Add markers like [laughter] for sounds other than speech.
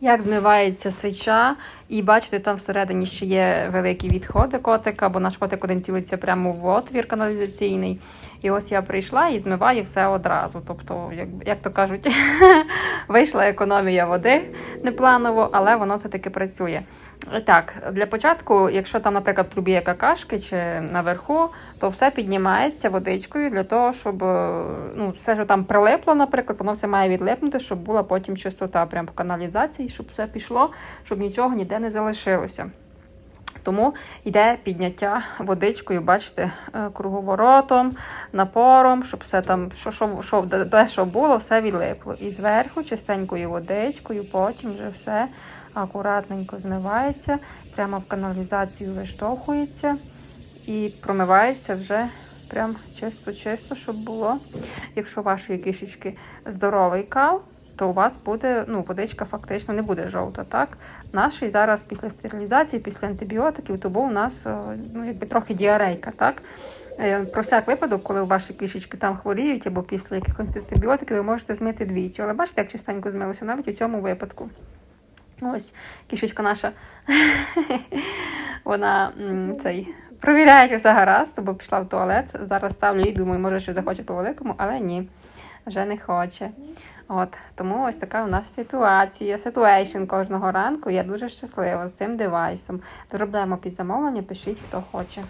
Як змивається сеча, і бачите, там всередині ще є великі відходи котика, бо наш котик один цілиться прямо в отвір каналізаційний. І ось я прийшла і змиваю все одразу. Тобто, як, як то кажуть, [laughs] вийшла економія води непланово, але воно все-таки працює. Так, для початку, якщо там, наприклад, трубі є какашки чи наверху, то все піднімається водичкою для того, щоб е, ну, все, що там прилипло, наприклад, воно все має відлипнути, щоб була потім чистота прямо в каналізації, щоб все пішло, щоб нічого ніде не залишилося. Тому йде підняття водичкою, бачите, е, круговоротом, напором, щоб все там, що, що, що, де, що було, все відлипло. І зверху чистенькою водичкою, потім вже все акуратненько змивається, прямо в каналізацію виштовхується і промивається вже прям чисто-чисто, щоб було. Якщо вашої кишечки здоровий кал, то у вас буде, ну, водичка фактично не буде жовта, так? Нашій зараз після стерилізації, після антибіотиків, то у нас ну, якби трохи діарейка, так? Е, Про всяк випадок, коли ваші кишечки там хворіють або після якихось антибіотиків, ви можете змити двічі. Але бачите, як чистенько змилося навіть у цьому випадку. Ось кішечка наша. [laughs] Вона цей провіряє, чи все гаразд, бо пішла в туалет. Зараз ставлю їй, думаю, може, ще захоче по великому, але ні, вже не хоче. От тому ось така у нас ситуація, ситуейшн кожного ранку. Я дуже щаслива з цим девайсом. Доробляємо під замовлення, пишіть, хто хоче.